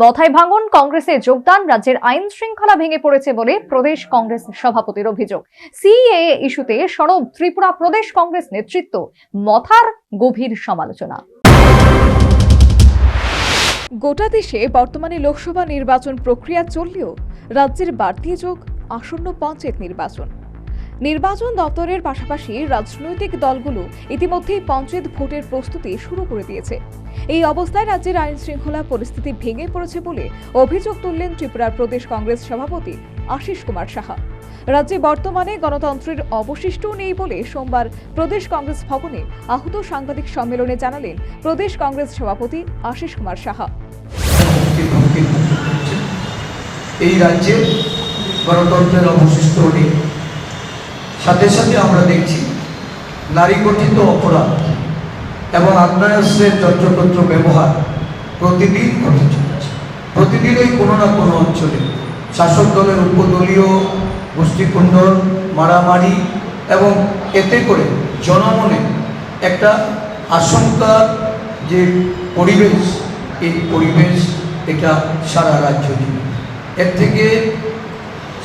মথায় ভাঙন, কংগ্রেসে যোগদান, রাজ্যের আইন শৃঙ্খলা ভেঙে পড়েছে বলে প্রদেশ কংগ্রেস সভাপতির অভিযোগ। সিএ ইস্যুতে সরব ত্রিপুরা প্রদেশ কংগ্রেস নেতৃত্ব। মথার গভীর সমালোচনা। গোটা দেশে বর্তমানে লোকসভা নির্বাচন প্রক্রিয়া চললেও রাজ্যের বাড়তি যোগ আসন্ন পঞ্চায়েত নির্বাচন। নির্বাচন দপ্তরের পাশাপাশি রাজনৈতিক দলগুলো ইতিমধ্যেই পঞ্চায়েত ভোটের প্রস্তুতি শুরু করে দিয়েছে। এই অবস্থায় রাজ্যের আইন শৃঙ্খলা পরিস্থিতি ভেঙে পড়েছে বলে অভিযোগ তুললেন ত্রিপুরার প্রদেশ কংগ্রেস সভাপতি আশিস কুমার সাহা। রাজ্যে বর্তমানে গণতন্ত্রের অবশিষ্টও নেই বলে সোমবার প্রদেশ কংগ্রেস ভবনে আহত সাংবাদিক সম্মেলনে জানালেন প্রদেশ কংগ্রেস সভাপতি আশিস কুমার সাহা। এই রাজ্যে গণতন্ত্রের অবশিষ্ট নেই। সাথে সাথে আমরা দেখছি নারী গঠিত অপরাধ এবং আগ্নেয়াস্ত্রের যন্ত্রতন্ত্র ব্যবহার প্রতিদিন ঘটে চলেছে। প্রতিদিনই কোনো না কোনো অঞ্চলে শাসক দলের উপদলীয়, গোষ্ঠীকুণ্ডল, মারামারি এবং এতে করে জনমনে একটা আশঙ্কা যে পরিবেশ, এই পরিবেশ এটা সারা রাজ্য জুড়ে। এর থেকে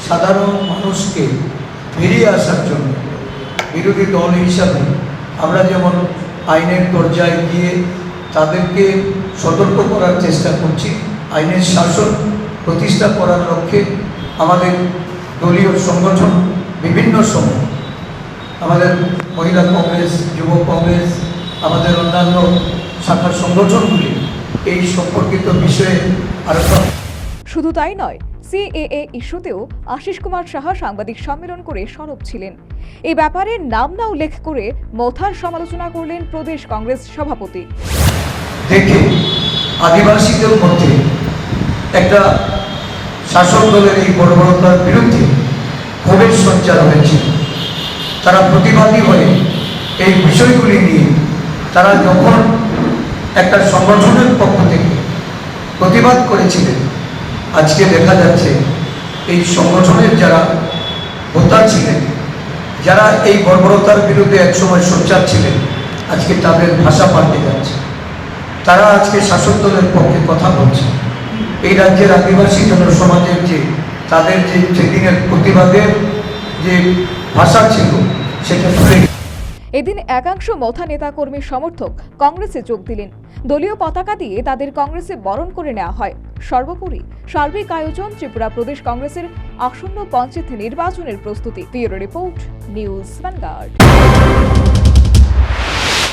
সাধারণ মানুষকে ফিরিয়ে আসার জন্য। বিরোধী দল হিসাবে আমরা যেমন আইনের দরজায় গিয়ে তাদেরকে সতর্ক করার চেষ্টা করছি, আইনের শাসন প্রতিষ্ঠা করার লক্ষ্যে আমাদের দলীয় সংগঠন বিভিন্ন সময়, আমাদের মহিলা কংগ্রেস, যুব কংগ্রেস, আমাদের অন্যান্য শাখার সংগঠনগুলি এই সম্পর্কিত বিষয়ে আলোচনা শুধু তাই নয় সিএএ ইস্যুতেও আশিস কুমার সাহা সাংবাদিক সম্মেলন করে সরব ছিলেন। এই ব্যাপারে নাম না উল্লেখ করে মথার সমালোচনা করলেন প্রদেশ কংগ্রেস সভাপতি। দেখে আদিবাসীদের মধ্যে একটা শাসক দলের এই বর্বরতার বিরুদ্ধে ক্ষোভের সঞ্চার হয়েছে। তারা প্রতিবাদী হয়ে এই বিষয়গুলি নিয়ে তারা যখন একটা সংগঠনের পক্ষ থেকে প্রতিবাদ করেছিলেন আজকে দেখা যাচ্ছে এই সংগঠনের যারা হোতা ছিলেন, যারা এই বর্বরতার বিরুদ্ধে একসময় সোচ্চার ছিলেন, আজকে তাদের ভাষা পাল্টে যাচ্ছে তারা আজকে শাসক দলের পক্ষে কথা বলছে এই রাজ্যের আদিবাসী জনসমাজের যে, তাদের যে সেদিনের প্রতিবাদের যে ভাষা ছিল, সেটা। এদিন একাংশ মথা নেতাকর্মী সমর্থক কংগ্রেসে যোগ দিলেন। দলীয় পতাকা দিয়ে তাদের কংগ্রেসে বরণ করে নেওয়া হয়। সর্বোপরি সার্বিক আয়োজন ত্রিপুরা প্রদেশ কংগ্রেসের আসন্ন পঞ্চায়েত নির্বাচনের প্রস্তুতি। Report, news vanguard